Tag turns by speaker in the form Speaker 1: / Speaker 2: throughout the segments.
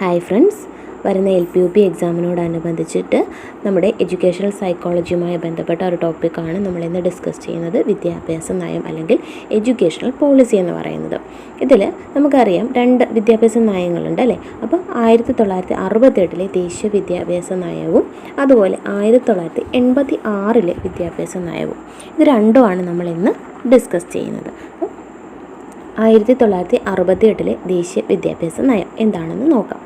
Speaker 1: Hi friends വരുന്ന L P U P എക്സാമിനോടനുബന്ധിച്ചിട്ട് നമ്മുടെ എഡ്യൂക്കേഷണൽ സൈക്കോളജിയുമായി ബന്ധപ്പെട്ട ഒരു ടോപ്പിക്കാണ് നമ്മൾ ഇന്ന് ഡിസ്കസ് ചെയ്യുന്നത് വിദ്യാഭ്യാസ നയം അല്ലെങ്കിൽ എഡ്യൂക്കേഷണൽ പോളിസി എന്ന് പറയുന്നത്. ഇതിൽ നമുക്കറിയാം രണ്ട് വിദ്യാഭ്യാസ നയങ്ങളുണ്ട് അല്ലേ? അപ്പോൾ ആയിരത്തി തൊള്ളായിരത്തി അറുപത്തെട്ടിലെ ദേശീയ വിദ്യാഭ്യാസ നയവും അതുപോലെ ആയിരത്തി തൊള്ളായിരത്തി എൺപത്തി ആറിലെ വിദ്യാഭ്യാസ നയവും. ഇത് രണ്ടുമാണ് നമ്മൾ ഇന്ന് ഡിസ്കസ് ചെയ്യുന്നത്. ആയിരത്തി തൊള്ളായിരത്തി അറുപത്തി എട്ടിലെ ദേശീയ വിദ്യാഭ്യാസ നയം എന്താണെന്ന് നോക്കാം.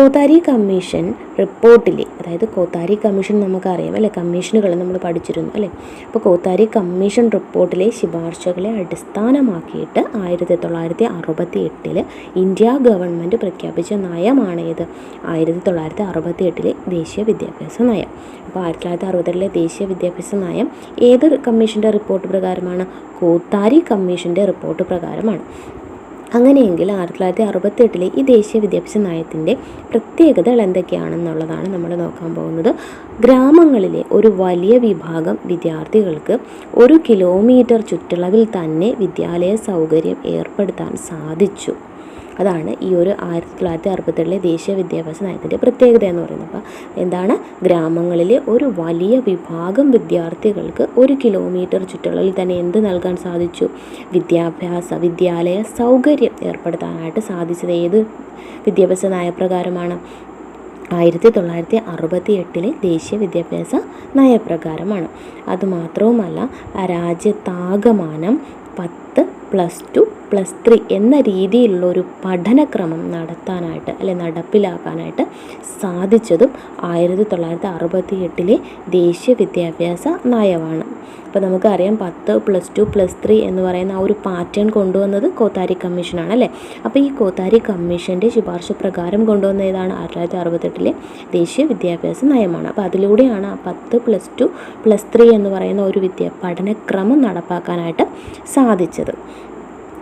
Speaker 1: കോത്താരി കമ്മീഷൻ റിപ്പോർട്ടിലെ അതായത് കോത്താരി കമ്മീഷൻ നമുക്കറിയാം അല്ലേ? കമ്മീഷനുകൾ നമ്മൾ പഠിച്ചിരുന്നു അല്ലേ? അപ്പോൾ കോത്താരി കമ്മീഷൻ റിപ്പോർട്ടിലെ ശുപാർശകളെ അടിസ്ഥാനമാക്കിയിട്ട് ആയിരത്തി തൊള്ളായിരത്തി അറുപത്തി എട്ടിൽ ഇന്ത്യ ഗവൺമെന്റ് പ്രഖ്യാപിച്ച നയമാണ് ഇത് ആയിരത്തി തൊള്ളായിരത്തി അറുപത്തി എട്ടിലെ ദേശീയ വിദ്യാഭ്യാസ നയം. അപ്പോൾ ആയിരത്തി തൊള്ളായിരത്തി അറുപത്തെട്ടിലെ ദേശീയ വിദ്യാഭ്യാസ നയം ഏത് കമ്മീഷന്റെ റിപ്പോർട്ട് പ്രകാരമാണ്? കോത്താരി കമ്മീഷന്റെ റിപ്പോർട്ട് പ്രകാരമാണ്. അങ്ങനെയെങ്കിൽ ആയിരത്തി തൊള്ളായിരത്തി അറുപത്തെട്ടിലെ ഈ ദേശീയ വിദ്യാഭ്യാസ നയത്തിന്റെ പ്രത്യേകതകൾ എന്തൊക്കെയാണെന്നുള്ളതാണ് നമ്മൾ നോക്കാൻ പോകുന്നത്. ഗ്രാമങ്ങളിലെ ഒരു വലിയ വിഭാഗം വിദ്യാർത്ഥികൾക്ക് ഒരു കിലോമീറ്റർ ചുറ്റളവിൽ തന്നെ വിദ്യാലയ സൗകര്യം ഏർപ്പെടുത്താൻ സാധിച്ചു. അതാണ് ഈ ഒരു ആയിരത്തി തൊള്ളായിരത്തി അറുപത്തെട്ടിലെ ദേശീയ വിദ്യാഭ്യാസ നയത്തിന്റെ പ്രത്യേകത എന്ന് പറയുന്നത്. അപ്പോൾ എന്താണ്? ഗ്രാമങ്ങളിലെ ഒരു വലിയ വിഭാഗം വിദ്യാർത്ഥികൾക്ക് ഒരു കിലോമീറ്റർ ചുറ്റളവിൽ തന്നെ എന്ത് നൽകാൻ സാധിച്ചു? വിദ്യാഭ്യാസ വിദ്യാലയ സൗകര്യം ഏർപ്പെടുത്താനായിട്ട് സാധിച്ചത് ഏത് വിദ്യാഭ്യാസ നയപ്രകാരമാണ്? ആയിരത്തി തൊള്ളായിരത്തി അറുപത്തി എട്ടിലെ ദേശീയ വിദ്യാഭ്യാസ നയപ്രകാരമാണ്. അതുമാത്രവുമല്ല രാജ്യത്താകമാനം പത്ത് പ്ലസ് ടു പ്ലസ് ത്രീ എന്ന രീതിയിലുള്ള ഒരു പഠനക്രമം നടത്താനായിട്ട് അല്ലെ നടപ്പിലാക്കാനായിട്ട് സാധിച്ചതും ആയിരത്തി തൊള്ളായിരത്തി അറുപത്തി എട്ടിലെ ദേശീയ വിദ്യാഭ്യാസ നയമാണ്. അപ്പോൾ നമുക്കറിയാം പത്ത് പ്ലസ് ടു പ്ലസ് ത്രീ എന്ന് പറയുന്ന ആ ഒരു പാറ്റേൺ കൊണ്ടുവന്നത് കോത്താരി കമ്മീഷനാണ് അല്ലേ? അപ്പോൾ ഈ കോത്താരി കമ്മീഷന്റെ ശുപാർശ പ്രകാരം കൊണ്ടുവന്ന ഏതാണ്? ആയിരത്തി തൊള്ളായിരത്തി അറുപത്തെട്ടിലെ ദേശീയ വിദ്യാഭ്യാസ നയമാണ്. അപ്പോൾ അതിലൂടെയാണ് ആ പത്ത് പ്ലസ് ടു പ്ലസ് ത്രീ എന്ന് പറയുന്ന ഒരു വിദ്യ പഠനക്രമം നടപ്പാക്കാനായിട്ട് സാധിച്ചത്. ലഭിച്ചത്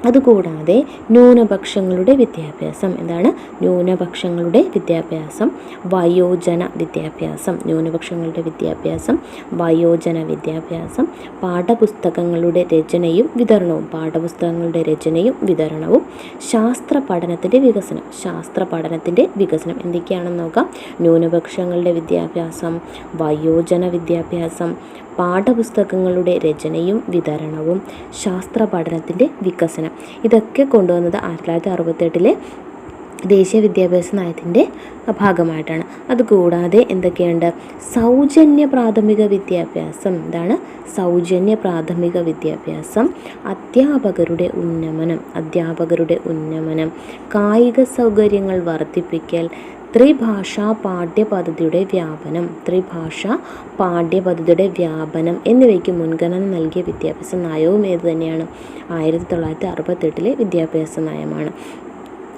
Speaker 1: അതുകൂടാതെ ന്യൂനപക്ഷങ്ങളുടെ വിദ്യാഭ്യാസം. എന്താണ്? ന്യൂനപക്ഷങ്ങളുടെ വിദ്യാഭ്യാസം. വയോജന വിദ്യാഭ്യാസം. ന്യൂനപക്ഷങ്ങളുടെ വിദ്യാഭ്യാസം. വയോജന വിദ്യാഭ്യാസം. പാഠപുസ്തകങ്ങളുടെ രചനയും വിതരണവും. പാഠപുസ്തകങ്ങളുടെ രചനയും വിതരണവും. ശാസ്ത്ര പഠനത്തിന്റെ വികസനം. ശാസ്ത്ര പഠനത്തിന്റെ വികസനം എന്തൊക്കെയാണെന്ന് നോക്കാം. ന്യൂനപക്ഷങ്ങളുടെ വിദ്യാഭ്യാസം വയോജന വിദ്യാഭ്യാസം പാഠപുസ്തകങ്ങളുടെ രചനയും വിതരണവും ശാസ്ത്ര പഠനത്തിന്റെ വികസനം. ഇതൊക്കെ കൊണ്ടുവന്നത് ആയിരത്തി തൊള്ളായിരത്തി അറുപത്തെട്ടിലെ ദേശീയ വിദ്യാഭ്യാസ നയത്തിന്റെ ഭാഗമായിട്ടാണ്. അതുകൂടാതെ എന്തൊക്കെയുണ്ട്? സൗജന്യ പ്രാഥമിക വിദ്യാഭ്യാസം. എന്താണ് സൗജന്യ പ്രാഥമിക വിദ്യാഭ്യാസം. അധ്യാപകരുടെ ഉന്നമനം. അധ്യാപകരുടെ ഉന്നമനം. കായിക സൗകര്യങ്ങൾ വർദ്ധിപ്പിക്കൽ. ത്രിഭാഷാ പാഠ്യപദ്ധതിയുടെ വ്യാപനം ത്രിഭാഷ പാഠ്യപദ്ധതിയുടെ വ്യാപനം എന്നിവയ്ക്ക് മുൻഗണന നൽകിയ വിദ്യാഭ്യാസ നയവും ഏതു തന്നെയാണ് ആയിരത്തി തൊള്ളായിരത്തി അറുപത്തെട്ടിലെ വിദ്യാഭ്യാസ നയമാണ്.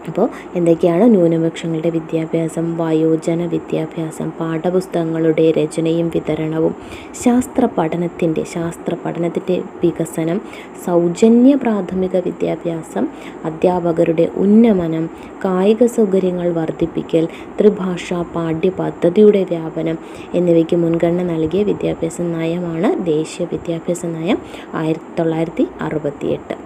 Speaker 1: അപ്പോൾ എന്തൊക്കെയാണ് ന്യൂനപക്ഷങ്ങളുടെ വിദ്യാഭ്യാസം വയോജന വിദ്യാഭ്യാസം പാഠപുസ്തകങ്ങളുടെ രചനയും വിതരണവും ശാസ്ത്ര പഠനത്തിന്റെ ശാസ്ത്ര പഠനത്തിന്റെ വികസനം സൗജന്യ പ്രാഥമിക വിദ്യാഭ്യാസം അധ്യാപകരുടെ ഉന്നമനം കായിക സൗകര്യങ്ങൾ വർദ്ധിപ്പിക്കൽ ത്രിഭാഷാ പാഠ്യപദ്ധതിയുടെ വ്യാപനം എന്നിവയ്ക്ക് മുൻഗണന നൽകിയ വിദ്യാഭ്യാസ നയമാണ് ദേശീയ വിദ്യാഭ്യാസ നയം ആയിരത്തി തൊള്ളായിരത്തി അറുപത്തിയെട്ട്.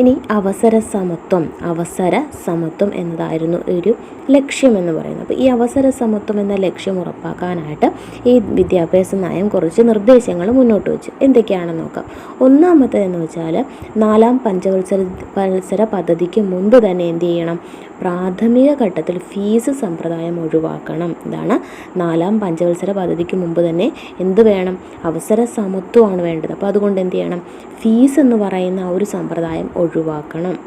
Speaker 1: ഇനി അവസര സമത്വം അവസര സമത്വം എന്നതായിരുന്നു ഒരു ലക്ഷ്യം എന്ന് പറയുന്നത്. അപ്പോൾ ഈ അവസര സമത്വം എന്ന ലക്ഷ്യം ഉറപ്പാക്കാനായിട്ട് ഈ വിദ്യാഭ്യാസ നയം കുറച്ച് നിർദ്ദേശങ്ങൾ മുന്നോട്ട് വെച്ചു. എന്തൊക്കെയാണെന്ന് നോക്കാം. ഒന്നാമത്തേതെന്ന് വെച്ചാൽ നാലാം പഞ്ചവത്സര പത്സര പദ്ധതിക്ക് മുൻപ് തന്നെ എന്ത് ചെയ്യണം? പ്രാഥമിക ഘട്ടത്തിൽ ഫീസ് സമ്പ്രദായം ഒഴിവാക്കണം. ഇതാണ് നാലാം പഞ്ചവത്സര പദ്ധതിക്ക് മുമ്പ് തന്നെ എന്ത് വേണം? അവസര സമത്വമാണ് വേണ്ടത്. അപ്പോൾ അതുകൊണ്ട് എന്ത് ചെയ്യണം? ഫീസ് എന്ന് പറയുന്ന ആ ഒരു സമ്പ്രദായം ഒഴിവാക്കണം.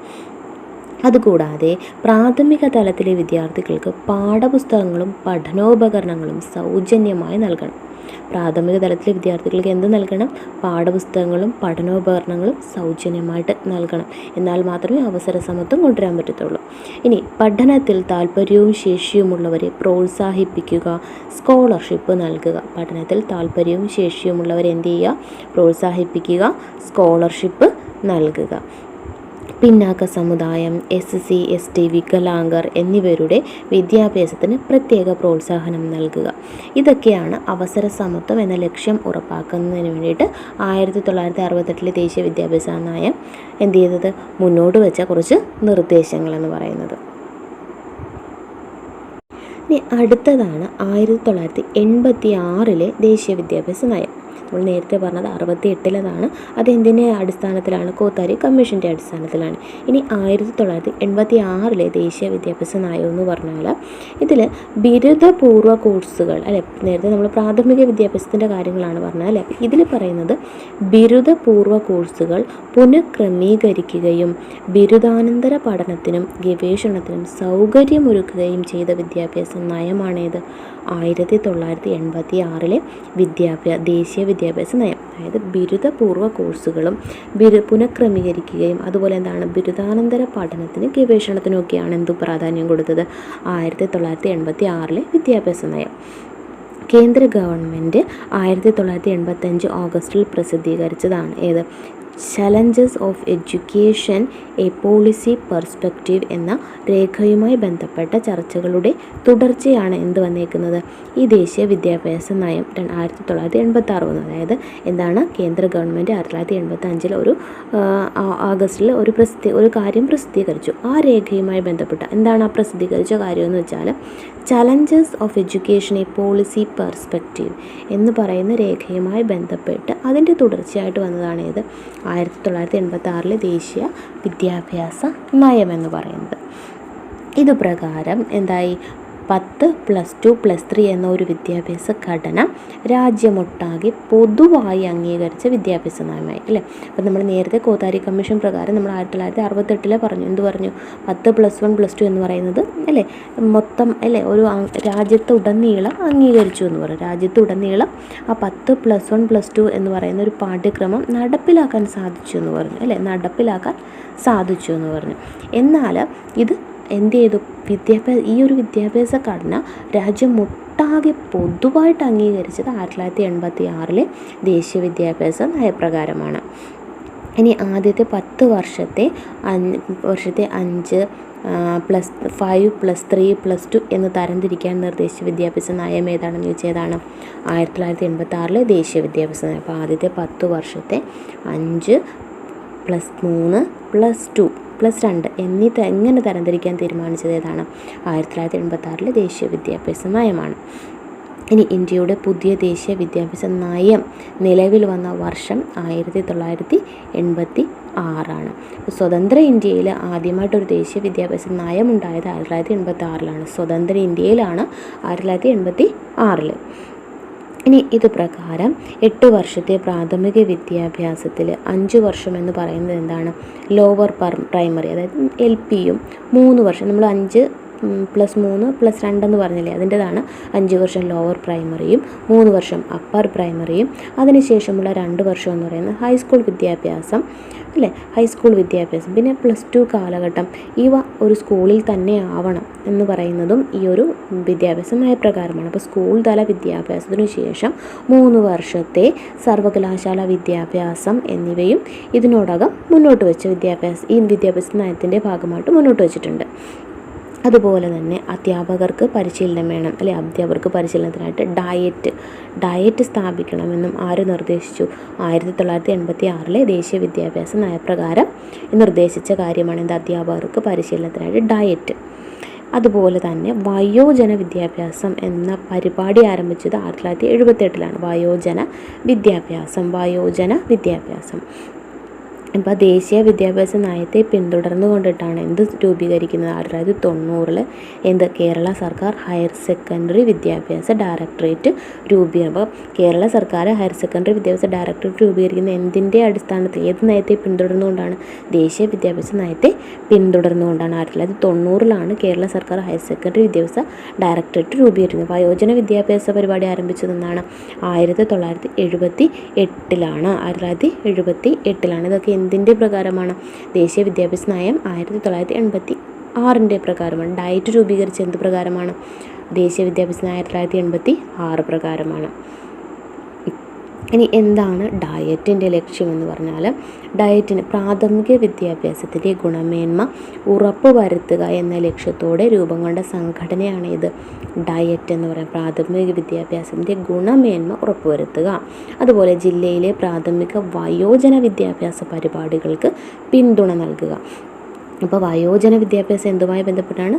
Speaker 1: അതുകൂടാതെ പ്രാഥമിക തലത്തിലെ വിദ്യാർത്ഥികൾക്ക് പാഠപുസ്തകങ്ങളും പഠനോപകരണങ്ങളും സൗജന്യമായി നൽകണം. പ്രാഥമിക തലത്തിലെ വിദ്യാർത്ഥികൾക്ക് എന്ത് നൽകണം? പാഠപുസ്തകങ്ങളും പഠനോപകരണങ്ങളും സൗജന്യമായിട്ട് നൽകണം. എന്നാൽ മാത്രമേ അവസര സമത്വം കൊണ്ടുവരാൻ പറ്റത്തുള്ളൂ. ഇനി പഠനത്തിൽ താല്പര്യവും ശേഷിയുമുള്ളവരെ പ്രോത്സാഹിപ്പിക്കുക സ്കോളർഷിപ്പ് നൽകുക. പഠനത്തിൽ താല്പര്യവും ശേഷിയുമുള്ളവരെ എന്ത് ചെയ്യുക? പ്രോത്സാഹിപ്പിക്കുക സ്കോളർഷിപ്പ് നൽകുക. പിന്നാക്ക സമുദായം എസ് സി എസ് ടി വികലാംഗർ എന്നിവരുടെ വിദ്യാഭ്യാസത്തിന് പ്രത്യേക പ്രോത്സാഹനം നൽകുക. ഇതൊക്കെയാണ് അവസര സമത്വം എന്ന ലക്ഷ്യം ഉറപ്പാക്കുന്നതിന് വേണ്ടിയിട്ട് ആയിരത്തി തൊള്ളായിരത്തി അറുപത്തെട്ടിലെ ദേശീയ വിദ്യാഭ്യാസ നയം എന്ത് ചെയ്തത് മുന്നോട്ട് വെച്ച കുറച്ച് നിർദ്ദേശങ്ങളെന്ന് പറയുന്നത്. ഇനി അടുത്തതാണ് ആയിരത്തി തൊള്ളായിരത്തി എൺപത്തി ആറിലെ ദേശീയ വിദ്യാഭ്യാസ നയം. നമ്മൾ നേരത്തെ പറഞ്ഞത് അറുപത്തി എട്ടിലതാണ് അതെന്തിനെ അടിസ്ഥാനത്തിലാണ്? കോത്താരി കമ്മീഷന്റെ അടിസ്ഥാനത്തിലാണ്. ഇനി ആയിരത്തി തൊള്ളായിരത്തി എൺപത്തി ആറിലെ ദേശീയ വിദ്യാഭ്യാസ നയം എന്ന് പറഞ്ഞാൽ ഇതിൽ ബിരുദപൂർവ കോഴ്സുകൾ അല്ലെ? നേരത്തെ നമ്മൾ പ്രാഥമിക വിദ്യാഭ്യാസത്തിന്റെ കാര്യങ്ങളാണ് പറഞ്ഞത് അല്ലേ? ഇതിൽ പറയുന്നത് ബിരുദപൂർവ കോഴ്സുകൾ പുനഃക്രമീകരിക്കുകയും ബിരുദാനന്തര പഠനത്തിനും ഗവേഷണത്തിനും സൗകര്യമൊരുക്കുകയും ചെയ്ത വിദ്യാഭ്യാസ നയമാണേത്. ആയിരത്തി തൊള്ളായിരത്തി എൺപത്തി ആറിലെ വിദ്യാഭ്യാസ ദേശീയ വിദ്യാഭ്യാസ നയം അതായത് ബിരുദപൂർവ കോഴ്സുകളും ബിരു പുനഃക്രമീകരിക്കുകയും അതുപോലെ എന്താണ് ബിരുദാനന്തര പഠനത്തിന് ഗവേഷണത്തിനൊക്കെയാണ് എന്തു പ്രാധാന്യം കൊടുത്തത്? ആയിരത്തി തൊള്ളായിരത്തി എൺപത്തി ആറിലെ വിദ്യാഭ്യാസ നയം. കേന്ദ്ര ഗവൺമെന്റ് ആയിരത്തി തൊള്ളായിരത്തി എൺപത്തഞ്ച് ഓഗസ്റ്റിൽ പ്രസിദ്ധീകരിച്ചതാണ് ഏത്? Challenges of education a policy perspective എന്ന രേഖയുമായി ബന്ധപ്പെട്ട ചർച്ചകളുടെ തുടർച്ചയാണ് എന്ത് വന്നേക്കുന്നത്. ഈ ദേശീയ വിദ്യാഭ്യാസ നയം ആയിരത്തി തൊള്ളായിരത്തി എൺപത്തി ആറ് അതായത് എന്താണ്? കേന്ദ്ര ഗവൺമെന്റ് ആയിരത്തി തൊള്ളായിരത്തി എൺപത്തി അഞ്ചിൽ ഒരു ആഗസ്റ്റിൽ ഒരു പ്രസിദ്ധി ഒരു കാര്യം പ്രസിദ്ധീകരിച്ചു. ആ രേഖയുമായി ബന്ധപ്പെട്ട എന്താണ് ആ പ്രസിദ്ധീകരിച്ച കാര്യം എന്ന് വെച്ചാൽ challenges of education a policy perspective എന്ന് പറയുന്ന രേഖയുമായി ബന്ധപ്പെട്ട് അതിന്റെ തുടർച്ചയായിട്ട് വന്നതാണ് ഏത്? ആയിരത്തി തൊള്ളായിരത്തി എൺപത്തി ആറിലെ ദേശീയ വിദ്യാഭ്യാസ നയമെന്ന് പറയുന്നത്. ഇത് പ്രകാരം എന്തായി? പത്ത് പ്ലസ് ടു പ്ലസ് ത്രീ എന്ന ഒരു വിദ്യാഭ്യാസ ഘടന രാജ്യമൊട്ടാകെ പൊതുവായി അംഗീകരിച്ച വിദ്യാഭ്യാസ നയമായി അല്ലേ? അപ്പം നമ്മൾ നേരത്തെ കോത്താരി കമ്മീഷൻ പ്രകാരം നമ്മൾ ആയിരത്തി തൊള്ളായിരത്തി അറുപത്തെട്ടിലെ പറഞ്ഞു. എന്ത് പറഞ്ഞു? പത്ത് പ്ലസ് വൺ പ്ലസ് ടു എന്ന് പറയുന്നത് അല്ലേ? മൊത്തം അല്ലേ? ഒരു രാജ്യത്ത് ഉടനീളം അംഗീകരിച്ചു എന്ന് പറയും. രാജ്യത്ത് ഉടനീളം ആ പത്ത് പ്ലസ് വൺ പ്ലസ് ടു എന്ന് പറയുന്ന ഒരു പാഠ്യക്രമം നടപ്പിലാക്കാൻ സാധിച്ചു എന്ന് പറഞ്ഞു അല്ലേ? നടപ്പിലാക്കാൻ സാധിച്ചു എന്ന് പറഞ്ഞു. എന്നാൽ ഇത് എന്ത് ചെയ്തു വിദ്യാഭ്യാസ ഈ ഒരു വിദ്യാഭ്യാസ ഘടന രാജ്യം ഒട്ടാകെ പൊതുവായിട്ട് അംഗീകരിച്ചത് ആയിരത്തി തൊള്ളായിരത്തി എൺപത്തി ആറിലെ ദേശീയ വിദ്യാഭ്യാസ നയപ്രകാരമാണ്. ഇനി ആദ്യത്തെ പത്ത് വർഷത്തെ വർഷത്തെ അഞ്ച് plus five plus three plus two എന്ന് തരംതിരിക്കാൻ നിർദ്ദേശിച്ച വിദ്യാഭ്യാസ നയം ഏതാണെന്ന് ചോദിച്ചാൽ ഏതാണ് ആയിരത്തി തൊള്ളായിരത്തി എൺപത്തി ആറിലെ ദേശീയ വിദ്യാഭ്യാസ നയം. അപ്പോൾ ആദ്യത്തെ പത്ത് വർഷത്തെ അഞ്ച് പ്ലസ് മൂന്ന് പ്ലസ് ടു. പ്ലസ് രണ്ട് എന്നീ എങ്ങനെ തരംതിരിക്കാൻ തീരുമാനിച്ചത് ഏതാണ്? ആയിരത്തി തൊള്ളായിരത്തി എൺപത്തി ആറിലെ ദേശീയ വിദ്യാഭ്യാസ നയമാണ്. ഇനി ഇന്ത്യയുടെ പുതിയ ദേശീയ വിദ്യാഭ്യാസ നയം നിലവിൽ വന്ന വർഷം ആയിരത്തി തൊള്ളായിരത്തി എൺപത്തി ആറാണ് സ്വതന്ത്ര ഇന്ത്യയിൽ ആദ്യമായിട്ടൊരു ദേശീയ വിദ്യാഭ്യാസ നയം ഉണ്ടായത് ആയിരത്തി തൊള്ളായിരത്തി എൺപത്തി ആറിലാണ് സ്വതന്ത്ര ഇന്ത്യയിലാണ് ആയിരത്തി തൊള്ളായിരത്തി എൺപത്തി ആറിൽ ഇനി ഇത് പ്രകാരം എട്ട് വർഷത്തെ പ്രാഥമിക വിദ്യാഭ്യാസത്തിൽ അഞ്ച് വർഷം എന്ന് പറയുന്നത് എന്താണ്? ലോവർ പ്രൈമറി അതായത് എൽ പിയും മൂന്ന് വർഷം. നമ്മൾ അഞ്ച് പ്ലസ് മൂന്ന് പ്ലസ് രണ്ടെന്ന് പറഞ്ഞില്ലേ? അതിന്റെതാണ് അഞ്ച് വർഷം ലോവർ പ്രൈമറിയും മൂന്ന് വർഷം അപ്പർ പ്രൈമറിയും അതിനുശേഷമുള്ള രണ്ട് വർഷം എന്ന് പറയുന്നത് ഹൈസ്കൂൾ വിദ്യാഭ്യാസം അല്ലേ? ഹൈസ്കൂൾ വിദ്യാഭ്യാസം. പിന്നെ പ്ലസ് ടു കാലഘട്ടം. ഇവ ഒരു സ്കൂളിൽ തന്നെ ആവണം എന്ന് പറയുന്നതും ഈ ഒരു വിദ്യാഭ്യാസ നയപ്രകാരമാണ് അപ്പോൾ സ്കൂൾ തല വിദ്യാഭ്യാസത്തിനു ശേഷം മൂന്ന് വർഷത്തെ സർവകലാശാല വിദ്യാഭ്യാസം എന്നിവയും ഇതിനോടകം മുന്നോട്ട് വെച്ച വിദ്യാഭ്യാസ ഈ വിദ്യാഭ്യാസ നയത്തിന്റെ ഭാഗമായിട്ട് മുന്നോട്ട് വെച്ചിട്ടുണ്ട്. അതുപോലെ തന്നെ അധ്യാപകർക്ക് പരിശീലനം വേണം അല്ലെ? അധ്യാപകർക്ക് പരിശീലനത്തിനായിട്ട് ഡയറ്റ് ഡയറ്റ് സ്ഥാപിക്കണമെന്നും ആര് നിർദ്ദേശിച്ചു? ആയിരത്തി തൊള്ളായിരത്തി എൺപത്തി ആറിലെ ദേശീയ വിദ്യാഭ്യാസ നയപ്രകാരം നിർദ്ദേശിച്ച കാര്യമാണ് എന്താ? അധ്യാപകർക്ക് പരിശീലനത്തിനായിട്ട് ഡയറ്റ്. അതുപോലെ തന്നെ വയോജന വിദ്യാഭ്യാസം എന്ന പരിപാടി ആരംഭിച്ചത് ആയിരത്തി തൊള്ളായിരത്തി വയോജന വിദ്യാഭ്യാസം വയോജന വിദ്യാഭ്യാസം. ഇപ്പോൾ ദേശീയ വിദ്യാഭ്യാസ നയത്തെ പിന്തുടർന്നു കൊണ്ടിട്ടാണ് എന്ത് രൂപീകരിക്കുന്നത്? ആയിരത്തി തൊള്ളായിരത്തി തൊണ്ണൂറിൽ എന്ത് കേരള സർക്കാർ ഹയർ സെക്കൻഡറി വിദ്യാഭ്യാസ ഡയറക്ടറേറ്റ് രൂപീകരണം അപ്പോൾ കേരള സർക്കാർ ഹയർ സെക്കൻഡറി വിദ്യാഭ്യാസ ഡയറക്ടറേറ്റ് രൂപീകരിക്കുന്ന എന്തിന്റെ അടിസ്ഥാനത്തിൽ ഏത് നയത്തെ പിന്തുടർന്നുകൊണ്ടാണ് ദേശീയ വിദ്യാഭ്യാസ നയത്തെ പിന്തുടർന്നുകൊണ്ടാണ് ആയിരത്തി തൊള്ളായിരത്തി തൊണ്ണൂറിലാണ് കേരള സർക്കാർ ഹയർ സെക്കൻഡറി വിദ്യാഭ്യാസ ഡയറക്ടറേറ്റ് രൂപീകരിക്കുന്നത്? വയോജന വിദ്യാഭ്യാസ പരിപാടി ആരംഭിച്ചതെന്നാണ് ആയിരത്തി തൊള്ളായിരത്തി എഴുപത്തി എട്ടിലാണ്. ആയിരത്തി തൊള്ളായിരത്തി എഴുപത്തി എട്ടിലാണ്. ഇതൊക്കെ എന്തിന്റെ പ്രകാരമാണ്? ദേശീയ വിദ്യാഭ്യാസ നയം ആയിരത്തി തൊള്ളായിരത്തി എൺപത്തി ആറിന്റെ പ്രകാരമാണ്. ഡയറ്റ് രൂപീകരിച്ച എന്ത് പ്രകാരമാണ്? ദേശീയ വിദ്യാഭ്യാസ നയം ആയിരത്തി തൊള്ളായിരത്തി എൺപത്തി ആറ് പ്രകാരമാണ്. ഇനി എന്താണ് ഡയറ്റിന്റെ ലക്ഷ്യമെന്ന് പറഞ്ഞാൽ ഡയറ്റിന് പ്രാഥമിക വിദ്യാഭ്യാസത്തിന്റെ ഗുണമേന്മ ഉറപ്പ് വരുത്തുക എന്ന ലക്ഷ്യത്തോടെ രൂപം കൊണ്ട സംഘടനയാണ് ഇത്. ഡയറ്റ് എന്ന് പറയുന്നത് പ്രാഥമിക വിദ്യാഭ്യാസത്തിന്റെ ഗുണമേന്മ ഉറപ്പുവരുത്തുക. അതുപോലെ ജില്ലയിലെ പ്രാഥമിക വയോജന വിദ്യാഭ്യാസ പരിപാടികൾക്ക് പിന്തുണ നൽകുക. അപ്പോൾ വയോജന വിദ്യാഭ്യാസം എന്തുമായി ബന്ധപ്പെട്ടാണ്?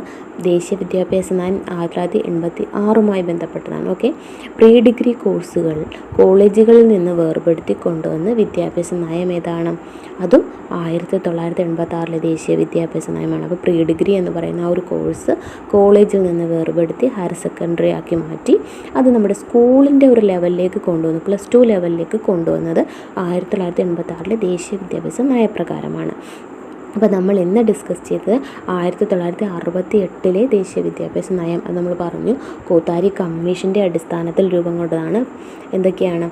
Speaker 1: ദേശീയ വിദ്യാഭ്യാസ നയം ആയിരത്തി എൺപത്തി ആറുമായി ബന്ധപ്പെട്ടതാണ് ഓക്കെ പ്രീ ഡിഗ്രി കോഴ്സുകൾ കോളേജുകളിൽ നിന്ന് വേർപെടുത്തി കൊണ്ടുവന്ന് വിദ്യാഭ്യാസ നയം ഏതാണ്? അതും ആയിരത്തി തൊള്ളായിരത്തി എൺപത്തി ആറിലെ ദേശീയ വിദ്യാഭ്യാസ നയമാണ്. അപ്പോൾ പ്രീ ഡിഗ്രി എന്ന് പറയുന്ന ആ ഒരു കോഴ്സ് കോളേജിൽ നിന്ന് വേർപെടുത്തി ഹയർ സെക്കൻഡറി ആക്കി മാറ്റി അത് നമ്മുടെ സ്കൂളിന്റെ ഒരു ലെവലിലേക്ക് കൊണ്ടുവന്നു പ്ലസ് ടു ലെവലിലേക്ക് കൊണ്ടുവന്നത് ആയിരത്തി തൊള്ളായിരത്തി എൺപത്തി ആറിലെ ദേശീയ വിദ്യാഭ്യാസ നയപ്രകാരമാണ്. അപ്പോൾ നമ്മൾ ഇന്ന് ഡിസ്കസ് ചെയ്തത് ആയിരത്തി തൊള്ളായിരത്തി അറുപത്തി എട്ടിലെ ദേശീയ വിദ്യാഭ്യാസ നയം അത് നമ്മൾ പറഞ്ഞു. കോത്താരി കമ്മീഷന്റെ അടിസ്ഥാനത്തിൽ രൂപം കൊണ്ടതാണ്. എന്തൊക്കെയാണ്?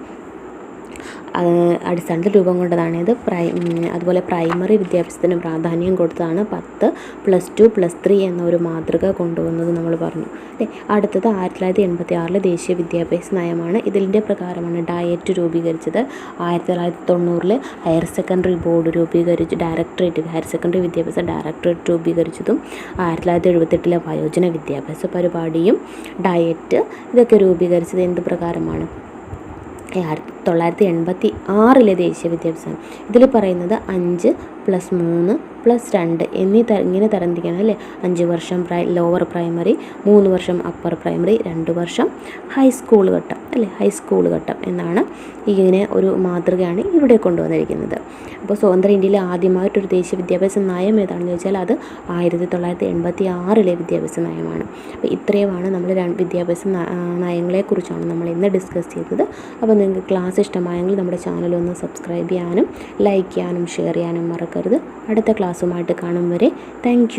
Speaker 1: അടിസ്ഥാനത്തിൽ രൂപം കൊണ്ടതാണ് ഇത്. പ്രൈ അതുപോലെ പ്രൈമറി വിദ്യാഭ്യാസത്തിന് പ്രാധാന്യം കൊടുത്തതാണ് പത്ത് പ്ലസ് ടു പ്ലസ് ത്രീ എന്നൊരു മാതൃക കൊണ്ടുവന്നത് നമ്മൾ പറഞ്ഞു. അല്ലേ? അടുത്തത് ആയിരത്തി തൊള്ളായിരത്തി എൺപത്തി ആറിലെ ദേശീയ വിദ്യാഭ്യാസ നയമാണ്. ഇതിന്റെ പ്രകാരമാണ് ഡയറ്റ് രൂപീകരിച്ചത്. ആയിരത്തി തൊള്ളായിരത്തി തൊണ്ണൂറിൽ ഹയർ സെക്കൻഡറി ബോർഡ് രൂപീകരിച്ച് ഡയറക്ടറേറ്റ് ഹയർ സെക്കൻഡറി വിദ്യാഭ്യാസ ഡയറക്ടറേറ്റ് രൂപീകരിച്ചതും ആയിരത്തി തൊള്ളായിരത്തി എഴുപത്തെട്ടിലെ വയോജന വിദ്യാഭ്യാസ പരിപാടിയും ഡയറ്റ് ഇതൊക്കെ രൂപീകരിച്ചത് എന്ത് പ്രകാരമാണ്? ആയിരത്തി തൊള്ളായിരത്തി എൺപത്തി ആറിലെ ദേശീയ വിദ്യാഭ്യാസം. ഇതിൽ പറയുന്നത് അഞ്ച് പ്ലസ് മൂന്ന് പ്ലസ് രണ്ട് എന്നീ തര ഇങ്ങനെ തരംതിരിക്കണം അല്ലേ? അഞ്ച് വർഷം പ്രൈ ലോവർ പ്രൈമറി മൂന്ന് വർഷം അപ്പർ പ്രൈമറി രണ്ട് വർഷം ഹൈസ്കൂൾ ഘട്ടം അല്ലേ? ഹൈസ്കൂൾ ഘട്ടം എന്നാണ് ഇങ്ങനെ ഒരു മാതൃകയാണ് ഇവിടെ കൊണ്ടുവന്നിരിക്കുന്നത്. അപ്പോൾ സ്വതന്ത്ര ഇന്ത്യയിലെ ആദ്യമായിട്ടൊരു ദേശീയ വിദ്യാഭ്യാസ നയം ഏതാണെന്ന് ചോദിച്ചാൽ അത് ആയിരത്തി തൊള്ളായിരത്തി എൺപത്തി ആറിലെ വിദ്യാഭ്യാസ നയമാണ്. അപ്പോൾ ഇത്രയുമാണ് നമ്മൾ രണ്ട് വിദ്യാഭ്യാസ നയങ്ങളെക്കുറിച്ചാണ് നമ്മൾ ഇന്ന് ഡിസ്കസ് ചെയ്തത്. അപ്പോൾ നിങ്ങൾക്ക് ക്ലാസ് ഇഷ്ടമായെങ്കിൽ നമ്മുടെ ചാനൽ ഒന്ന് സബ്സ്ക്രൈബ് ചെയ്യാനും ലൈക്ക് ചെയ്യാനും ഷെയർ ചെയ്യാനും മറക്കരുത്. അടുത്ത ക്ലാസ്സുമായിട്ട് കാണും വരെ. താങ്ക്